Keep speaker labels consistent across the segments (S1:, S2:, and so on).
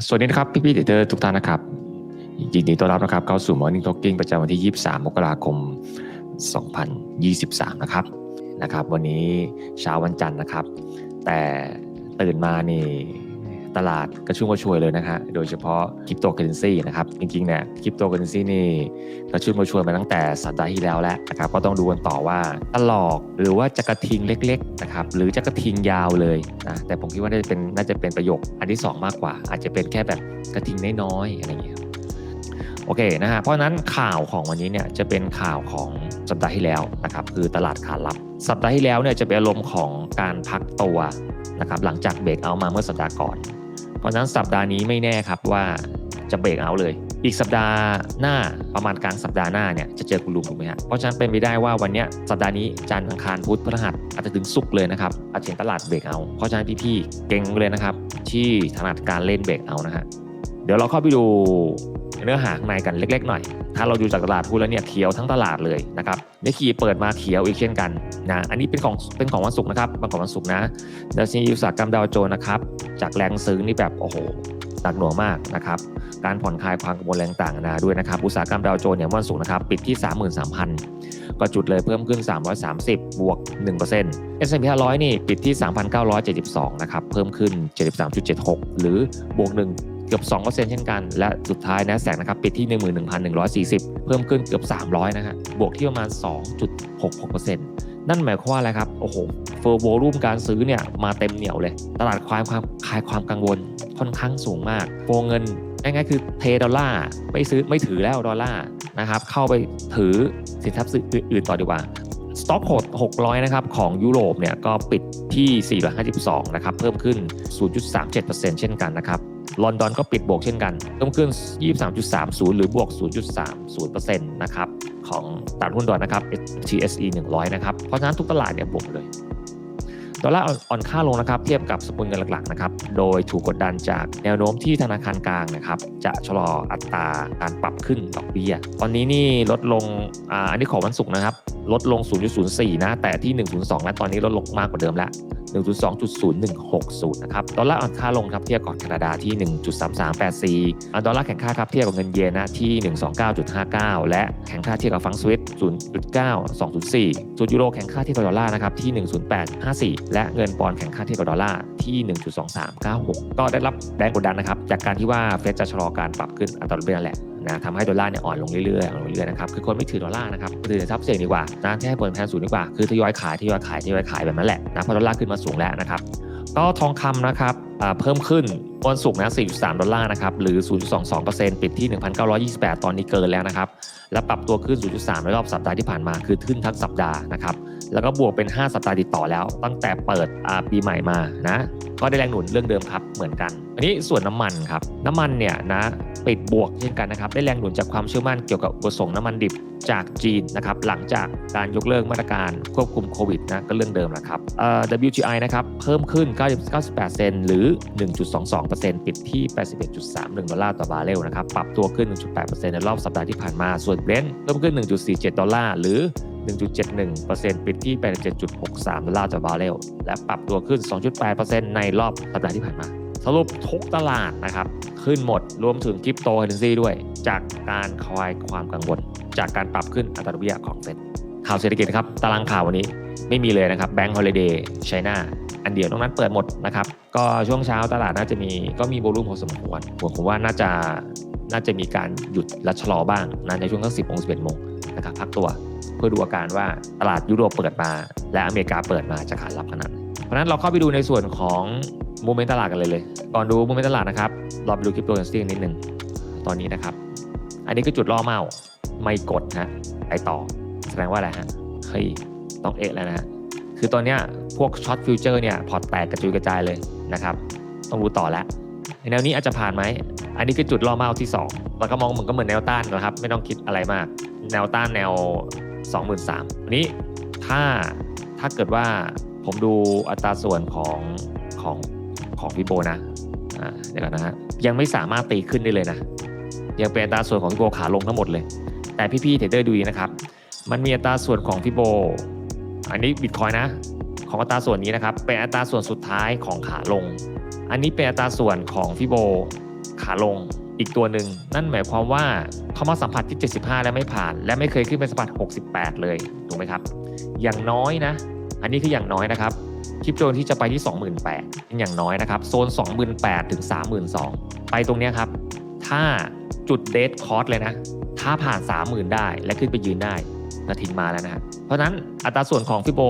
S1: สวัสดีนะครับ พี่พี่ๆเดอร์ทุกท่านนะครับยินดีต้อนรับนะครับเข้าสู่ Morning Talking ประจำวันที่ 23 มกราคม 2023 นะครับนะครับ วันนี้เช้าวันจันทร์นะครับ แต่ตื่นมานี่ ตลาดกระชุ่มกระชวยเลยนะฮะโดยเฉพาะคริปโตเคอเรนซีนะครับจริงๆเนี่ยคริปโตเคอเรนซีนี่กระชุ่มกระชวยมาตั้งแต่สัปดาห์ที่แล้วแล้วนะครับก็ต้องดูกันต่อว่าตลอกหรือว่าจะกระทิงเล็กๆนะครับหรือจะกระทิงยาวเลยนะแต่ผมคิดว่าน่าจะเป็นน่าจะเป็นประโยคอันที่สองมากกว่า อาจจะเป็นแค่แบบกระทิงน้อยๆอะไรอย่างเงี้ยโอเคนะฮะเพราะนั้นข่าวของวันนี้เนี่ยจะเป็นข่าวของสัปดาห์ที่แล้วนะครับคือตลาดขารับ สัปดาห์ที่แล้วเนี่ยจะเป็นอารมณ์ของการพักตัวนะครับหลังจากเบรกเอามาเมื่อสัปดาห์ก่อน เพราะฉะนั้นสัปดาห์นี้ไม่แน่ครับว่าจะเบรกเอาเลย อีกสัปดาห์หน้าประมาณกลางสัปดาห์หน้าเนี่ยจะเจอคุณลุงถูกไหมฮะเพราะฉะนั้นเป็นไปได้ว่าวันนี้สัปดาห์นี้จันทร์อังคารพุธพฤหัสอาจจะถึงศุกร์เลยนะครับอาจจะเห็นตลาดเบรกเอา เพราะฉะนั้นพี่ๆเก่งเลยนะครับที่ถนัดการเล่นเบรกเอานะฮะเดี๋ยวเราเข้าไปดู เนื้อหาข้างในกันเล็ก ๆ หน่อย ถ้าเราดูจากตลาดหุ้นแล้วเนี่ยเขียวทั้งตลาดเลยนะครับนิกคีเปิดมาเขียวอีกเช่นกันนะอันนี้เป็นของเป็นของวันศุกร์นะครับเป็นของวันศุกร์นะดัชนีอุตสาหกรรมดาวโจนส์นะครับจากแรงซื้อนี่แบบโอ้โหหนักหน่วงมากนะครับ การผ่อนคลายความกังวลแรงต่างๆนาด้วยนะครับ อุตสาหกรรมดาวโจนส์เนี่ยวันศุกร์นะครับปิดที่ 33,000 ก็จุดเลยเพิ่มขึ้น 330 บวก 1% S&P 500 นี่ปิดที่ 3,972 นะครับ เพิ่มขึ้น 73.76 หรือบวก1 กือบ2%เช่นกัน และสุดท้ายนะแสกนะครับปิดที่ 11,140 เพิ่มขึ้นเกือบ 300 นะฮะบวกที่ประมาณ 2.66%นั่นหมายความว่าอะไรครับ โอ้โหเฟอร์โวลูมการซื้อเนี่ยมาเต็มเหนียวเลย ตลาดคลายความคลายความกังวลค่อนข้างสูงมากโฟเงินง่ายๆคือเทดอลลาร์ไม่ซื้อไม่ถือแล้วดอลลาร์นะครับเข้าไปถือสินทรัพย์อื่นๆต่อดีกว่าสต็อกโหด600 นะครับ ของยุโรปเนี่ยก็ปิดที่ 452 นะครับ เพิ่มขึ้น 0.37%เช่นกันนะครับ ลอนดอนก็ปิดบวกเช่นกันเพิ่มขึ้น 23.30 หรือบวก 0.30%นะครับของตลาดหุ้นดอนนะครับ TSE 100 นะครับ เพราะฉะนั้นทุกตลาดเนี่ยบวกเลยดอลลาร์อ่อนค่าลงนะครับเทียบกับสกุลเงินหลักๆนะครับโดยถูกกดดันจากแนวโน้มที่ธนาคารกลางนะครับจะชะลออัตราการปรับขึ้นดอกเบี้ย ตอนนี้นี่ลดลงอ,อันนี้ของวันศุกร์นะครับ ลดลง 0.04 นะ แต่ที่ 102 และตอนนี้ลดลงมากกว่าเดิมแล้ว 1.2.0160 นะครับ ดอลลาร์อ่อนค่าลงครับเทียบกับแคนาดาที่ 1.3384อ่าดอลลาร์แข็งค่าครับเทียบกับเงินเยนนะที่ 129.59 และแข็งค่าเทียบกับฟังสวิต0.9204 ส่วนยูโรแข็งค่าเทียบกับดอลลาร์นะครับที่ 10854 และเงินปอนด์แข็งค่าเทียบกับดอลลาร์ที่ 1.2396 ก็ได้รับแรงกดดันนะครับจากการที่ว่าเฟดจะชะลอการปรับขึ้นอัตราดอกเบี้ยแหละ นะทำให้ดอลลาร์เนี่ยอ่อนลงเรื่อยๆอ่อนลงเรื่อยๆนะครับคือคนไม่ถือดอลลาร์นะครับถือสินทรัพย์เสี่ยงดีกว่านะที่ให้ผลแทนสูงดีกว่าคือทยอยขายทยอยขายทยอยขายแบบนั้นแหละนะเพราะดอลลาร์ขึ้นมาสูงแล้วนะครับก็ทองคำนะครับอ่าเพิ่มขึ้นวันศุกร์นะ 4.3 ดอลลาร์นะครับ หรือ 0.22%ปิดที่ 1,928 ตอนนี้เกินแล้วนะครับ และปรับตัวขึ้น 0.3 ในรอบสัปดาห์ที่ผ่านมา คือขึ้นทั้งสัปดาห์นะครับ แล้วก็บวกเป็น 5 สัปดาห์ติดต่อแล้ว ตั้งแต่เปิดปีใหม่มานะก็ได้แรงหนุนเรื่องเดิมครับเหมือนกัน อันนี้ส่วนน้ำมันครับน้ำมันเนี่ยนะปิดบวกเช่นกันนะครับ ได้แรงหนุนจากความเชื่อมั่นเกี่ยวกับอุปสงค์น้ำมันดิบจากจีนนะครับหลังจากการยกเลิกมาตรการควบคุมโควิดนะก็เรื่องเดิมแหละครับ WTI นะครับเพิ่มขึ้น 98 เซนหรือ 1.22%ปิดที่ 81.31 ดอลลาร์ต่อบาร์เรลนะครับปรับตัวขึ้น 1.8%ในรอบสัปดาห์ที่ผ่านมาส่วนเบรนท์เพิ่มขึ้น 1.47 ดอลลาร์หรือ 1.71%ปิดที่ 87.63 ดอลลาร์ต่อบาร์เรล และปรับตัวขึ้น 2.8%ในรอบสัปดาห์ที่ผ่านมา สรุปทุกตลาดนะครับ ขึ้นหมดรวมถึงคริปโตเคอเรนซีด้วย จากการคลายความกังวล จากการปรับขึ้นอัตราดอกเบี้ยของเฟดข่าวเศรษฐกิจนะครับ ตารางข่าววันนี้ไม่มีเลยนะครับแบงก์ฮอลิเดย์ไชน่าอันเดียวนอกนั้นเปิดหมดนะครับ ก็ช่วงเช้าตลาดน่าจะมีก็มีโวลุ่มพอสมควรผมว่าน่าจะน่าจะมีการหยุดและชะลอบ้างนะในช่วงตั้ง10โมง11โมงนะครับพักตัว พื่อดูอาการว่าตลาดยุโรปเปิดมา และอเมริกาเปิดมาจะขารับขนาดไหนเพราะนั้นเราเข้าไปดูในส่วนของโมเมนต์ตลาดกันเลยเลย ก่อนดูโมเมนต์ตลาดนะครับเราไปดูคริปโตเคอเรนซีนิดนึงตอนนี้นะครับ อันนี้คือจุดล่อเมาไม่กดฮะไปต่อแสดงว่าอะไรฮะเฮ้ยต้องเอะแล้วนะฮะคือตอนเนี้ยพวกช็อตฟิวเจอร์เนี่ยพอร์ตแตกกระจุยกระจายเลยนะครับ ต้องรู้ต่อแล้วแนวนี้อาจจะผ่านไหม อันนี้คือจุดล่อเมาที่2แล้วก็มองเหมือนก็เหมือนแนวต้านนะครับ ไม่ต้องคิดอะไรมาก แนวต้านแนว 23,000อันนี้ถ้าถ้าเกิดว่าผมดูอัตราส่วนของของของฟิโบนะเดี๋ยวก่อนนะฮะยังไม่สามารถตีขึ้นได้เลยนะ ยังเป็นอัตราส่วนของฟิโบขาลงทั้งหมดเลย แต่พี่ๆเทรดเดอร์ดูดีนะครับ มันมีอัตราส่วนของฟิโบอันนี้บิตคอยนะ ของอัตราส่วนนี้นะครับ เป็นอัตราส่วนสุดท้ายของขาลง อันนี้เป็นอัตราส่วนของฟิโบขาลง อีกตัวหนึ่ง นั่นหมายความว่าเขามาสัมผัสที่ 75 แล้วไม่ผ่าน และไม่เคยขึ้นไปสัมผัส 68 เลยถูกไหมครับ อย่างน้อยนะ อันนี้คืออย่างน้อยนะครับคลิปโจนที่จะไปที่ 28,000เป็นอย่างน้อยนะครับ โซน 28,000ถึง32,000 ไปตรงนี้ครับ ถ้าจุดเดทคอร์สเลยนะ ถ้าผ่าน 30,000 ได้และขึ้นไปยืนได้นาทินมาแล้วนะเพราะนั้นอัตราส่วนของฟิโบ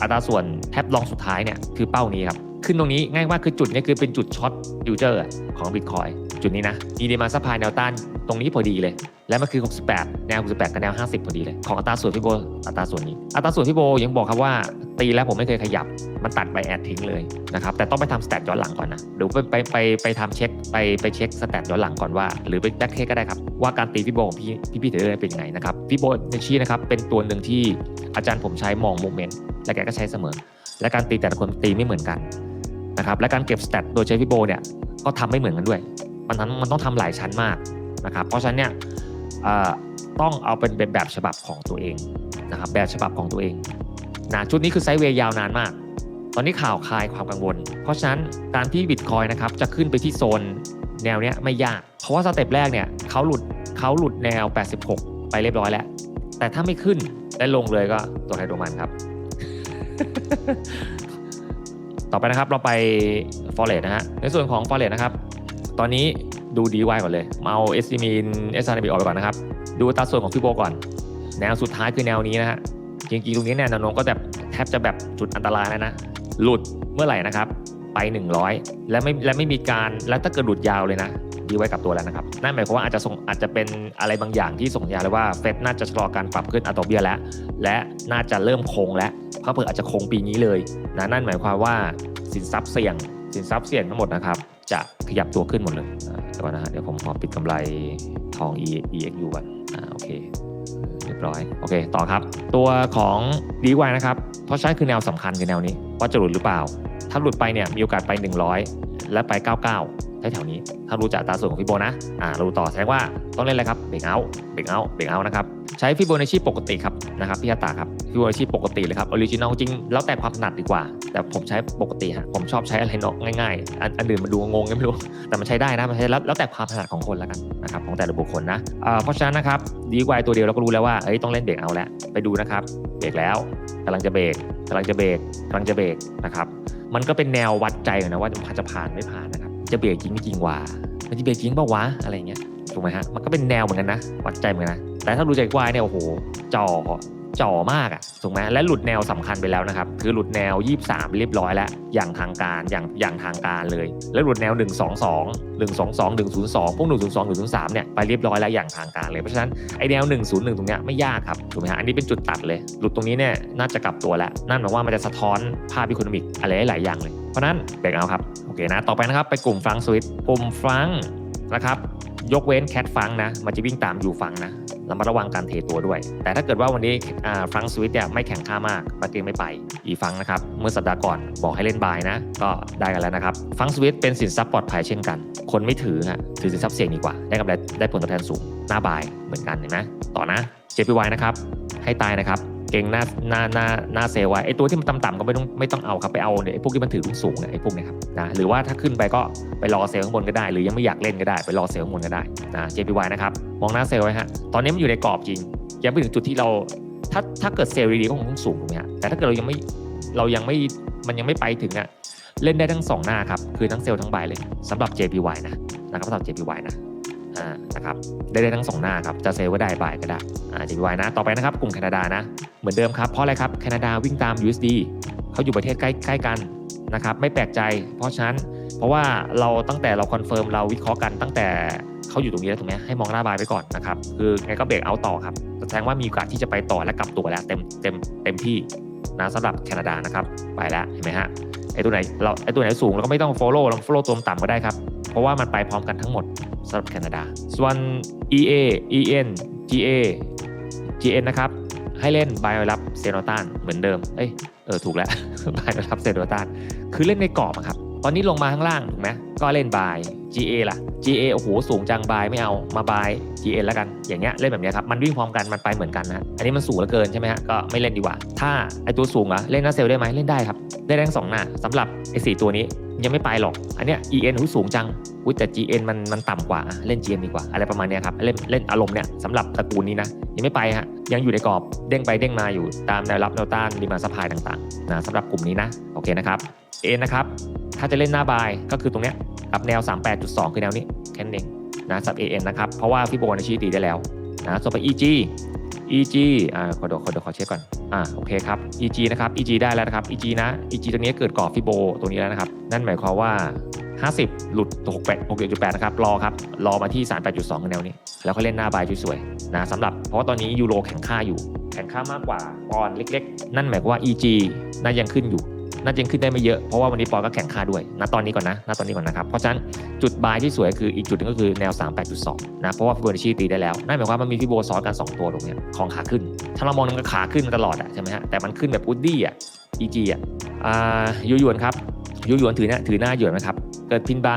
S1: อัตราส่วนแทบลองสุดท้ายเนี่ยคือเป้านี้ครับ ขึ้นตรงนี้ง่ายมากคือจุดนี้คือเป็นจุดช็อตฟิวเจอร์ของบิตคอยจุดนี้นะมีดีมาซัพพลายแนวต้านตรงนี้พอดีเลย และมันคือ 68 แนว 68 กับแนว 50 พอดีเลย ของอัตราส่วนพี่โบอัตราส่วนนี้ อัตราส่วนพี่โบยังบอกครับว่า ตีแล้วผมไม่เคยขยับ มันตัดไปแอดทิ้งเลยนะครับ แต่ต้องไปทำสแตทย้อนหลังก่อนนะหรือไปไปไปไปทำเช็คไปไปเช็คสแตทย้อนหลังก่อนว่า หรือไปแบ็กเทคก็ได้ครับ ว่าการตีพี่โบของพี่พี่พี่เทเดอร์เป็นยังไงนะครับพี่โบในชี้นะครับเป็นตัวหนึ่งที่อาจารย์ผมใช้มองโมเมนต์และแกก็ใช้เสมอ และการตีแต่ละคนตีไม่เหมือนกัน นะครับและการเก็บสแตทโดยใช้พี่โบเนี่ยก็ทำไม่เหมือนกันด้วย มันทั้งมันต้องทำหลายชั้นมากนะครับเพราะฉะนั้นเนี่ยต้องเอาเป็นเป็นแบบฉบับของตัวเองนะครับแบบฉบับของตัวเองนะชุดนี้คือไซด์เวย์ยาวนานมาก ตอนนี้ข่าวคลายความกังวล เพราะฉะนั้นการที่บิตคอยนะครับจะขึ้นไปที่โซนแนวเนี้ยไม่ยาก เพราะว่าสเต็ปแรกเนี่ยเขาหลุดเขาหลุดแนว 86 ไปเรียบร้อยแล้ว แต่ถ้าไม่ขึ้นและลงเลยก็ตัวใครตัวมันครับ ต่อไปนะครับเราไป f o r e x นะฮะในส่วนของ f o r e x นะครับ ตอนนี้ดูดีไวก่อนเลยมาเอาเอสซิมินเอสซานบีออกไปก่อนนะครับ ดูอัตาส่วนของฟิโบก่อน แนวสุดท้ายคือแนวนี้นะฮะจริงๆตรงนี้แนวโน้มก็แบบแทบจะแบบจุดอันตรายแล้วนะ หลุดเมื่อไหร่นะครับไป 100 และไม่และไม่มีการและถ้าเกิดหลุดยาวเลยนะ ดีไว้กับตัวแล้วนะครับนั่นหมายความว่าอาจจะส่งอาจจะเป็นอะไรบางอย่างที่ส่งสัญญาเลยว่าเฟดน่าจะชะลอการปรับขึ้นอัตราเบี้ยแล้ว และน่าจะเริ่มคงแล้วเพราะเผื่ออาจจะคงปีนี้เลยนะนั่นหมายความว่าสินทรัพย์เสี่ยง สินทรัพย์เสี่ยงทั้งหมดนะครับจะขยับตัวขึ้นหมดเลยเดี๋ยวก่อนนะฮะเดี๋ยวผมขอปิดกำไรทอง E EXU ก่อนอ่าโอเคเรียบร้อยโอเคต่อครับ ตัวของ DY นะครับเพราะใช้คือแนวสำคัญคือแนวนี้ว่าจะหลุดหรือเปล่า ถ้าหลุดไปเนี่ยมีโอกาสไป 100 และไป 99แถวๆนี้ ถ้ารู้จากตาส่วนของฟิโบนะอ่ารู้ต่อแสดงว่าต้องเล่นอะไรครับเบรกเอาเบรกเอาเบรกเอานะครับใช้ฟิโบนัชชีปกติครับนะครับพี่ฮัตาครับฟิโบนัชชีปกติเลยครับออริจินอลจริงแล้วแต่ความถนัดดีกว่า แต่ผมใช้ปกติฮะผมชอบใช้อะไรเนาะง่ายๆ อันอันอื่นมันดูงงไม่รู้แต่มันใช้ได้นะมันใช้แล้วแล้วแต่ความถนัดของคนละกันนะครับของแต่ละบุคคลนะเอ่อเพราะฉะนั้นนะครับดีกว่าตัวเดียวเราก็รู้แล้วว่าเอ้ยต้องเล่นเบรกเอาแล้วไปดูนะครับเบรกแล้วกำลังจะเบรกกำลังจะเบรกกำลังจะเบรกนะครับ มันก็เป็นแนววัดใจนนะว่ามันจะผ่านไม่ผ่านนะครับ จะเบรกจริงไม่จริงวะมันจะเบรกจริงเปล่าวะอะไรเงี้ยถูกไหมฮะมันก็เป็นแนวเหมือนกันนะวัดใจเหมือนกันนะแต่ถ้าดูใจกวายเนี่ยโอ้โหจ่อ จ่อมากอะถูกไหมและหลุดแนวสำคัญไปแล้วนะครับ คือหลุดแนว 23 เรียบร้อยแล้ว อย่างทางการอย่างอย่างทางการเลย แล้วหลุดแนว 122 122 102 พวก 102 103 เนี่ยไปเรียบร้อยแล้วอย่างทางการเลย เพราะฉะนั้นไอแนว 101 ตรงเนี้ยไม่ยากครับถูกไหมฮะอันนี้เป็นจุดตัดเลย หลุดตรงนี้เนี่ยน่าจะกลับตัวแล้ว นั่นหมายว่ามันจะสะท้อนภาพอีโคโนมิกอะไรหลายอย่างเลย เพราะนั้นเบรกเอาครับโอเคนะต่อไปนะครับไปกลุ่มฟรังสวิตกลุ่มฟรังนะครับยกเว้นแคทฟังนะ มันจะวิ่งตามอยู่ฟังนะ ระมัดระวังการเทตัวด้วย แต่ถ้าเกิดว่าวันนี้ฟรังสวิตเนี่ยไม่แข็งค่ามากปาเกมไม่ไปอีฟังนะครับ เมื่อสัปดาห์ก่อนบอกให้เล่นบายนะ ก็ได้กันแล้วนะครับฟังสวิตเป็นสินทรัพย์ปลอดภัยเช่นกัน คนไม่ถือฮะถือสินทรัพย์เสี่ยงดีกว่า ได้กำไรได้ผลตอบแทนสูงหน้าบายเหมือนกันเห็นไหมต่อนะ JPY นะครับให้ตายนะครับ เก่งหน้าหน้าหน้าหน้าเซลไว้ไอตัวที่มันต่ำๆก็ไม่ต้องไม่ต้องเอาครับไปเอาเนี่ยไอพวกที่มันถือสูงเนี่ยไอพวกเนี้ครับนะหรือว่าถ้าขึ้นไปก็ไปรอเซลข้างบนก็ได้ หรือยังไม่อยากเล่นก็ได้ไปรอเซลข้างบนก็ได้นะ JPY นะครับมองหน้าเซลไว้ฮะตอนนี้มันอยู่ในกรอบจริงยังไม่ถึงจุดที่เราถ้าถ้าเกิดเซลล์ดีๆก็คงต้องสูงถูกไหมฮะแต่ถ้าเกิดเรายังไม่เรายังไม่มันยังไม่ไปถึงอะเล่นได้ทั้งสองหน้าครับคือทั้งเซลล์ทั้งบายเลยสำหรับ JPY นะนะครับสำหรับ JPY นะ อ่านะครับได้ได้ทั้งสองหน้าครับจะเซลก็ได้บายก็ได้อ่า JPY นะต่อไปนะครับ กลุ่มแคนาดานะเหมือนเดิมครับเพราะอะไรครับแคนาดาวิ่งตาม USD เขาอยู่ประเทศใกล้ใกล้กันนะครับไม่แปลกใจ เพราะฉะนั้นเพราะว่าเราตั้งแต่เราคอนเฟิร์มเราวิเคราะห์กันตั้งแต่เขาอยู่ตรงนี้แล้วถูกไหมให้มองหน้าบายไปก่อนนะครับคือไงก็เบรกเอาต่อครับแสดงว่ามีโอกาสที่จะไปต่อและกลับตัวแล้วเต็มเต็มเต็มที่นะสำหรับแคนาดานะครับไปแล้วเห็นไหมฮะ ไอตัวไหนเราไอตัวไหนสูงเราก็ไม่ต้อง follow เรา follow ตัวต่ำก็ได้ครับ เพราะว่ามันไปพร้อมกันทั้งหมดสำหรับแคนาดา ส่วน EA EN GA GN นะครับ ให้เล่นไบโอรับเซโนตันเหมือนเดิม เอ้ยเออถูกแล้วไบโอรับเซโนตันคือเล่นในกรอบครับ ตอนนี้ลงมาข้างล่างถูกไหมก็เล่นบาย GA ล่ะ GA โอ้โหสูงจังบายไม่เอามาบาย GN แล้วกันอย่างเงี้ยเล่นแบบเนี้ยครับมันวิ่งพร้อมกันมันไปเหมือนกันนะอันนี้มันสูงเหลือเกินใช่ไหมฮะก็ไม่เล่นดีกว่า ถ้าไอตัวสูงอะเล่นน้าเซลได้ไหมเล่นได้ครับ ได้ทั้งสองหน้าสำหรับไอสี่ตัวนี้ยังไม่ไปหรอกอันเนี้ย EN หูสูงจังอุ้ยแต่ GN มันมันต่ำกว่าเล่น GN ดีกว่า อะไรประมาณเนี้ยครับเล่นเล่นอารมณ์เนี้ยสำหรับตระกูลนี้นะยังไม่ไปฮะยังอยู่ในกรอบเด้งไปเด้งมาอยู่ตามแนวรับแนวต้านดีมาสปายต่างๆนะสำหรับกลุ่มนี้นะโอเคนะครับเอนะครับ ถ้าจะเล่นหน้าบายก็คือตรงเนี้ยกับแนว 38.2 คือแนวนี้แค่นั้นเองนะสับ AN นะครับ เพราะว่าฟิโบนัชชีตีได้แล้วนะส่วนไป EG EG อ่าขอดูขอดูขอเช็คก่อนอ่าโอเคครับ EG นะครับ EG ได้แล้วนะครับ EG นะ EG ตรงนี้เกิดกรอบฟิโบตรงนี้แล้วนะครับ นั่นหมายความว่า 50 หลุด68 6 8นะครับรอครับรอมาที่ 38.2 แนวนี้ แล้วก็เล่นหน้าบายสวยๆนะสำหรับเพราะว่าตอนนี้ยูโรแข็งค่าอยู่ แข็งค่ามากกว่าปอนเล็ก ๆ นั่นหมายความว่า EG น่ายังขึ้นอยู่ น่าจะยังขึ้นได้ไม่เยอะเพราะว่าวันนี้ปอนก็แข่งค่าด้วยณตอนนี้ก่อนนะณตอนนี้ก่อนนะครับเพราะฉะนั้นจุดบายที่สวยคืออีกจุดหนึงก็คือแนว 38.2 นะเพราะว่าฟิโบนัชชีตีได้แล้วนั่นหมายความว่ามันมีฟิโบซ้อนกัน 2 ตัวตรงนี้ของขาขึ้น ถ้าเรามองมันก็ขาขึ้นตลอดอะใช่ไหมฮะแต่มันขึ้นแบบอุดดี้อะ EG อะอ่ายูยวนครับยูยวนถือหน้าถือหน้าหยวนนะครับเกิดพินบา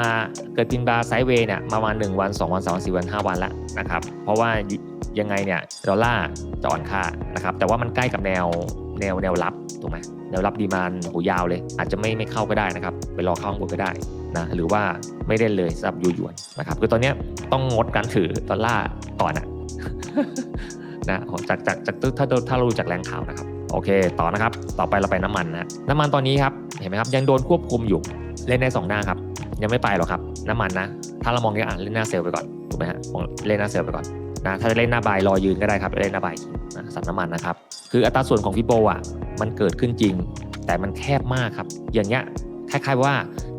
S1: เกิดพินบาไซด์เวย์เนี่ยมาวัน1วัน 2 วัน3วัน4วัน 5 วันแล้วนะครับเพราะว่ายังไงเนี่ยดอลลาร์จะอ่อนค่านะครับแต่ว่ามันใกล้กับแนว แนวแนวรับถูกไหมแนวรับดีมานโหยาวเลย อาจจะไม่ไม่เข้าก็ได้นะครับ ไปรอเข้าข้างบนก็ได้นะหรือว่าไม่เล่นเลยสำหรับยูยวนนะครับคือตอนเนี้ยต้องงดการถือดอลลาร์ก่อนอะนะจากจากจากถ้าถ้าเราดูจากแรงข่าวนะครับ โอเค ต่อนะครับ ต่อไปเราไปน้ำมันนะน้ำมันตอนนี้ครับเห็นไหมครับยังโดนควบคุมอยู่เล่นได้สองหน้าครับยังไม่ไปหรอกครับ น้ำมันนะ ถ้าเรามองเนี่อะเล่นหน้าเซลล์ไปก่อนถูกไหมฮะเล่นหน้าเซลล์ไปก่อน นะถ้าจะเล่นหน้าบายรอยืนก็ได้ครับเล่นหน้าบายนะสับน้ำมันนะครับ คืออัตราส่วนของฟิโบอะมันเกิดขึ้นจริง แต่มันแคบมากครับ อย่างเงี้ยคล้ายๆว่า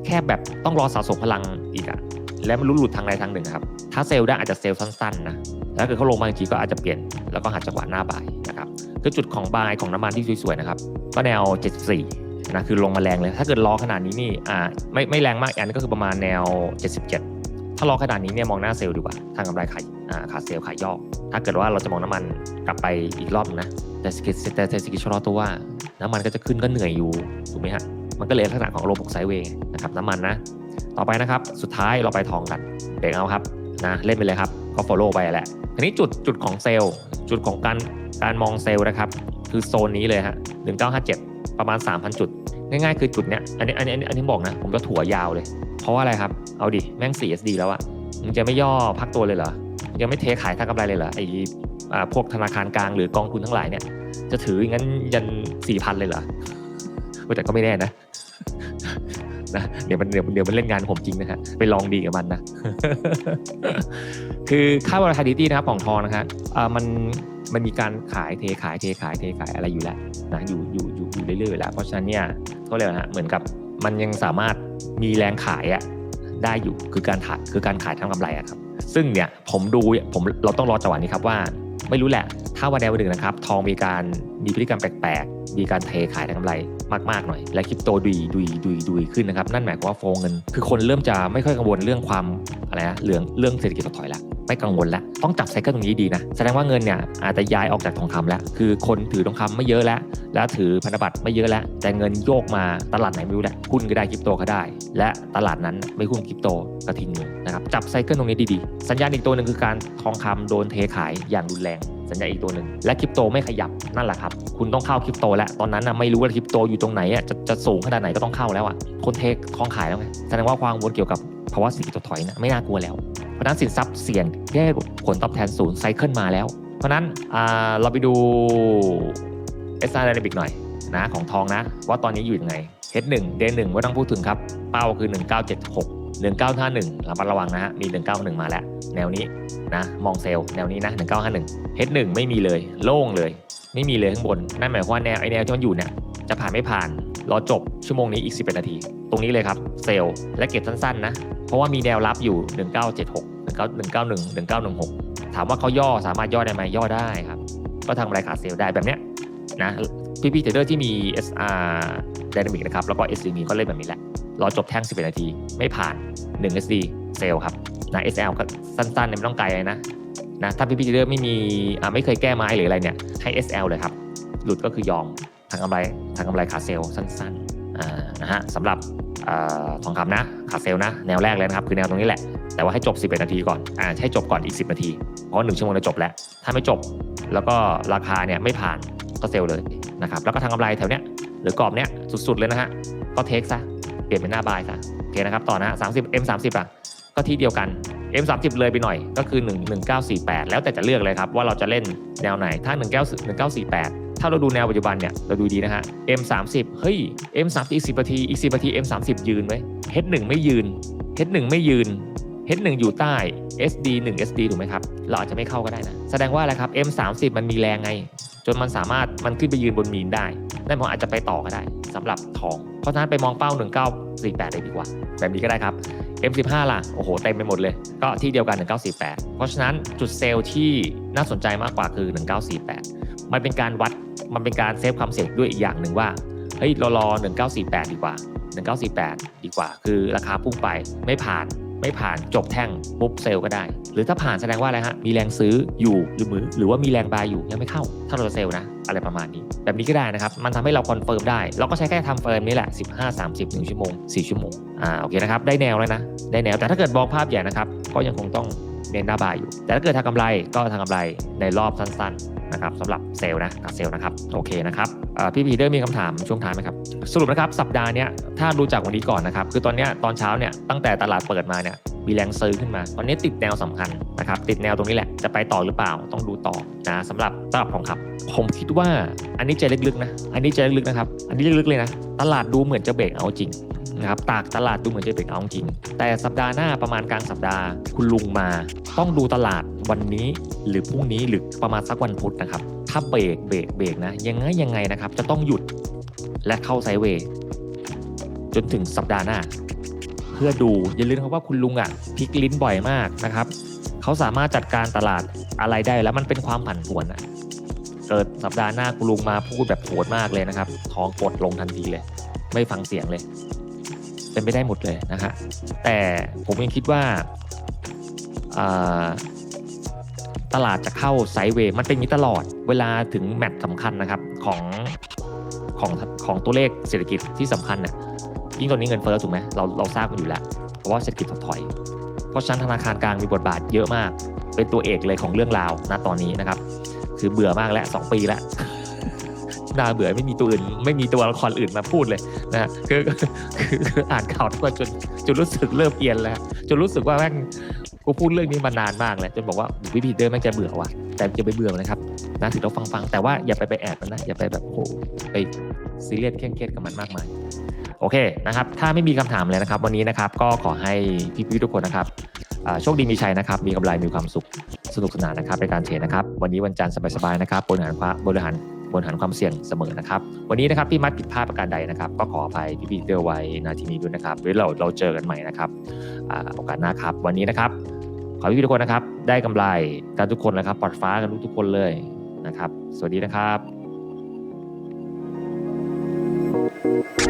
S1: แคบแบบต้องรอสะสมพลังอีกอะแล้วมันรุดหลุดทางใดทางหนึ่งครับ ถ้าเซลล์ได้อาจจะเซลล์สั้นๆนะแล้วถ้าเกิดเขาลงมาจริงๆก็อาจจะเปลี่ยนแล้วก็หาจังหวะหน้าบายนะครับคือจุดของบายของน้ำมันที่สวยๆนะครับก็แนว 74นะคือลงมาแรงเลย ถ้าเกิดล้อขนาดนี้นี่อ่าไม่ไม่แรงมากอันนี้ก็คือประมาณแนว 77 ถ้าล้อขนาดนี้เนี่ยมองหน้าเซลล์ดีกว่าทางกำไรขายอ่าขาเซลล์ขายย่อถ้าเกิดว่าเราจะมองน้ำมันกลับไปอีกรอบนะแต่สกิแต่แต่สกิชชอตัวว่าน้ำมันก็จะขึ้นก็เหนื่อยอยู่ถูกไหมฮะมันก็เลยลักษณะของโลบกไซเวย์นะครับน้ำมันนะ ต่อไปนะครับสุดท้ายเราไปทองกันเบรกเอาครับนะเล่นไปเลยครับก็ follow ไปแหละทีนี้จุดจุดของเซลล์ จุดของการการมองเซลล์นะครับ คือโซนนี้เลยฮะ1957 ประมาณ 3,000 จุด ง่ายๆ คือจุดเนี้ยอันนี้อันนี้อันนี้บอกนะ ผมจะถั่วยาวเลย เพราะว่าอะไรครับ เอาดิ แม่ง 4SD แล้วอะมึงจะไม่ย่อพักตัวเลยเหรอมึงไม่เทขายท่ากำไรเลยเหรอไอ้อ่าพวกธนาคารกลางหรือกองทุนทั้งหลายเนี่ย จะถืออย่างนั้นยัน4,000เลยเหรอแต่ก็ไม่แน่นะนะเดี๋ยวมันเดี๋ยวเดี๋ยวมันเล่นงานผมจริงนะฮะไปลองดีกับมันนะ คือค่า volatility นะครับของทองนะฮะมัน มันมีการขายเทขายเทขายเทขายอะไรอยู่แล้วนะอยู่อยู่อยู่อยู่เรื่อยๆอยู่แล้วเพราะฉะนั้นเนี่ยก็เลยกว่าฮะเหมือนกับมันยังสามารถมีแรงขายอะได้อยู่คือการขายคือการขายทำกำไรอะครับ ซึ่งเนี่ยผมดูผมเราต้องรอจังหวะนี้ครับว่า ไม่รู้แหละ ถ้าวันใดวันหนึ่งนะครับ ทองมีการมีพฤติกรรมแปลกๆ มีการเทขายทางกำไรมากๆหน่อย และคริปโตดุยดุยดุยดุยขึ้นนะครับ นั่นหมายความว่าโฟลเงิน คือคนเริ่มจะไม่ค่อยกังวลเรื่องความอะไรนะเรื่องเรื่องเศรษฐกิจถดถอยแล้ว ไม่กังวลแล้ว ต้องจับไซเคิลตรงนี้ดีนะ แสดงว่าเงินเนี่ยอาจจะย้ายออกจากทองคำแล้ว คือคนถือทองคำไม่เยอะแล้ว แล้วถือพันธบัตรไม่เยอะแล้ว แต่เงินโยกมาตลาดไหนไม่รู้แหละหุ้นก็ได้คริปโตก็ได้ และตลาดนั้นไม่หุ้นคริปโตก็ทิ้งเงินนะครับ จับไซเคิลตรงนี้ดีๆ สัญญาณอีกตัวหนึ่งคือการทองคำโดนเทขายอย่างรุนแรงสัญญาอีกตัวหนึ่งและคริปโตไม่ขยับนั่นแหละครับ คุณต้องเข้าคริปโตแล้ว ตอนนั้นนะไม่รู้ว่าคริปโตอยู่ตรงไหนอะจะจะสูงขนาดไหนก็ต้องเข้าแล้วอะคนเททองขายแล้วไงแสดงว่าความวลเกี่ยวกับ ภาวะเศรษฐกิจถดถอยนะไม่น่ากลัวแล้ว เพราะนั้นสินทรัพย์เสี่ยงแย่ผลตอบแทนศูนย์ไซเคิลมาแล้ว เพราะนั้นเราไปดู s r Dynamic หน่อยนะของทองนะ ว่าตอนนี้อยู่ยังไง H1 D1 ไม่ต้องพูดถึงครับ เป้าคือ 1976 1951ระมัดระวังนะฮะ มี 191 มาแล้ว แนวนี้นะ มองเซลล์แนวนี้นะ 1951 H1 ไม่มีเลย โล่งเลย ไม่มีเลยข้างบน นั่นหมายความว่าแนวไอแนวที่มันอยู่เนี่ย จะผ่านไม่ผ่าน รอจบชั่วโมงนี้อีก 11 นาที ตรงนี้เลยครับ เซลล์และเก็บสั้นๆนะ เพราะว่ามีแนวรับอยู่ 1976 1991 1916 ถามว่าเขาย่อสามารถย่อได้ไหมย่อได้ครับ ก็ทำรายขาเซลล์ได้แบบเนี้ยนะพี่พี่เทรดเดอร์ที่มี SR Dynamic นะครับ แล้วก็ SCM ก็เล่นแบบนี้แหละ รอจบแท่ง 11 นาที ไม่ผ่าน 1 SD เซลล์ครับนะ SL ก็สั้นๆ ไม่ต้องไกลเลยนะนะถ้าพี่พี่เทรดเดอร์ไม่มีอ่าไม่เคยแก้ไม้หรืออะไรเนี่ยให้ SL เลยครับ หลุดก็คือยอมทางกำไรทางกำไรขาเซลล์สั้น ๆ นะฮะสำหรับอทองคำนะขาเซลลนะแนวแรกเลยนะครับคือแนวตรงนี้แหละแต่ว่าให้จบ 11 นาทีก่อนอ่าให้จบก่อนอีก 10 นาที เพราะว่า1ชั่วโมงจะจบแล้ว ถ้าไม่จบแล้วก็ราคาเนี่ยไม่ผ่านก็เซลล์เลยนะครับแล้วก็ทางกำไรแถวเนี้ยหรือกรอบเนี้ยสุดๆเลยนะฮะก็เทคซะเปลี่ยนเป็นหน้าบายซะโอเคนะครับต่อนะ30 M 30อะก็ที่เดียวกัน M 30เลยไปหน่อยก็คือ 1 1948 แล้วแต่จะเลือกเลยครับว่าเราจะเล่นแนวไหนถ้า 19 1948 ถ้าเราดูแนวปัจจุบันเนี่ย เราดูดีนะฮะ M 30 เฮ้ย M 30 อีก10นาทีอีก10นาที M 30 ยืนไว้ H 1 ไม่ยืน H 1 ไม่ยืน H 1 อยู่ใต้ SD 1 SD ถูกไหมครับ เราอาจจะไม่เข้าก็ได้นะ แสดงว่าอะไรครับ M 30 มันมีแรงไง จนมันสามารถมันขึ้นไปยืนบนมีนได้ นั่นมันอาจจะไปต่อก็ได้สำหรับทอง เพราะฉะนั้นไปมองเป้า 1948เลยดีกว่า แบบนี้ก็ได้ครับ M15 ล่ะ โอ้โห เต็มไปหมดเลย ก็ที่เดียวกัน 1948 เพราะฉะนั้นจุดเซลล์ที่น่าสนใจมากกว่าคือ 1948 มันเป็นการวัด มันเป็นการเซฟความเสี่ยงด้วยอีกอย่างหนึ่งว่า เฮ้ยรารอ1948 ดีกว่า 1948 ดีกว่า คือราคาพุ่งไปไม่ผ่าน ไม่ผ่านจบแท่งปุ๊บเซลล์ก็ได้ หรือถ้าผ่านแสดงว่าอะไรฮะมีแรงซื้ออยู่หรือมือหรือว่ามีแรงบายอยู่ยังไม่เข้า ถ้าเราจะเซลล์นะอะไรประมาณนี้ แบบนี้ก็ได้นะครับ มันทำให้เราคอนเฟิร์มได้ เราก็ใช้แค่ทำเฟิร์มนี่แหละ 15 30 1ชั่วโมง4ชั่วโมงอ่าโอเคนะครับได้แนวแล้วนะได้แนวแต่ถ้าเกิดมองภาพใหญ่นะครับก็ยังคงต้อง เน้นหน้าบ่ายอยู่ แต่ถ้าเกิดทางกำไรก็ทางกำไรในรอบสั้นๆนะครับสำหรับเซลล์นะกับเซลล์นะครับโอเคนะครับพี่พีเดอร์มีคำถามช่วงท้ายไหมครับ สรุปนะครับสัปดาห์นี้ถ้าดูจากวันนี้ก่อนนะครับคือตอนนี้ตอนเช้าเนี่ยตั้งแต่ตลาดเปิดมาเนี่ย มีแรงซื้อขึ้นมา ตอนนี้ติดแนวสำคัญนะครับติดแนวตรงนี้แหละจะไปต่อหรือเปล่าต้องดูต่อนะสำหรับสำหรับทองคำผมคิดว่าอันนี้ใจลึกๆนะอันนี้ใจลึกๆนะครับอันนี้ลึกๆเลยนะตลาดดูเหมือนจะเบรกเอาจริงนะครับตากตลาดดูเหมือนจะเบรกเอาจริง แต่สัปดาห์หน้าประมาณกลางสัปดาห์คุณลุงมา ต้องดูตลาดวันนี้หรือพรุ่งนี้หรือประมาณสักวันพุธนะครับถ้าเบรกเบรกเบรกนะยังไงยังไงนะครับจะต้องหยุดและเข้าไซเวย์จนถึงสัปดาห์หน้า เพื่อดูอย่าลืมครับว่าคุณลุงอะพลิกลิ้นบ่อยมากนะครับเขาสามารถจัดการตลาดอะไรได้แล้วมันเป็นความผันผวนอะเกิดสัปดาห์หน้าคุณลุงมาพูดแบบโหดมากเลยนะครับทองกดลงทันทีเลย ไม่ฟังเสียงเลย เป็นไปได้หมดเลยนะฮะแต่ผมยังคิดว่าอ่าตลาดจะเข้าไซด์เวย์มันเป็นอย่างนี้ตลอดเวลาถึงแมตช์สำคัญนะครับของของของตัวเลขเศรษฐกิจที่สำคัญเนี่ย ยิ่งตอนนี้เงินเฟ้อถูกไหมเราเราทราบกันอยู่แล้ว เพราะว่าเศรษฐกิจถดถอย เพราะฉะนั้นธนาคารกลางมีบทบาทเยอะมาก เป็นตัวเอกเลยของเรื่องราวณตอนนี้นะครับ คือเบื่อมากแล้ว2ปีแล้วน่าเบื่อไม่มีตัวอื่น ไม่มีตัวละครอื่นมาพูดเลยนะฮะคือคือคืออ่านข่าวทุกวันจนจนรู้สึกเริ่มเอียนแล้ว จนรู้สึกว่าแม่งกูพูดเรื่องนี้มานานมากแล้วจนบอกว่าวิพีเดอร์แม่งจะเบื่อว่ะแต่จะไปเบื่อนะครับนะถึงเราฟังฟังแต่ว่าอย่าไปไปแอบมันนะอย่าไปแบบโอ้โหไปซีเรียสเคร่งเครียดกับมันมากมาย โอเคนะครับ ถ้าไม่มีคำถามเลยนะครับ วันนี้นะครับก็ขอให้พี่ๆทุกคนนะครับโชคดีมีชัยนะครับ มีกำไรมีความสุขสนุกสนานนะครับในการเทรดนะครับ วันนี้วันจันทร์สบายๆนะครับบริหารความบริหารบริหารความเสี่ยงเสมอนะครับ วันนี้นะครับพี่มัดผิดพลาดประการใดนะครับ ก็ขออภัยพี่ๆเดอร์ไว้นาทีนี้ด้วยนะครับไว้เราเราเจอกันใหม่นะครับโอกาสหน้าครับ วันนี้นะครับขอพี่ทุกคนนะครับ ได้กำไรกันทุกคนนะครับปลอดฟ้ากันทุกๆคนเลยนะครับ สวัสดีนะครับ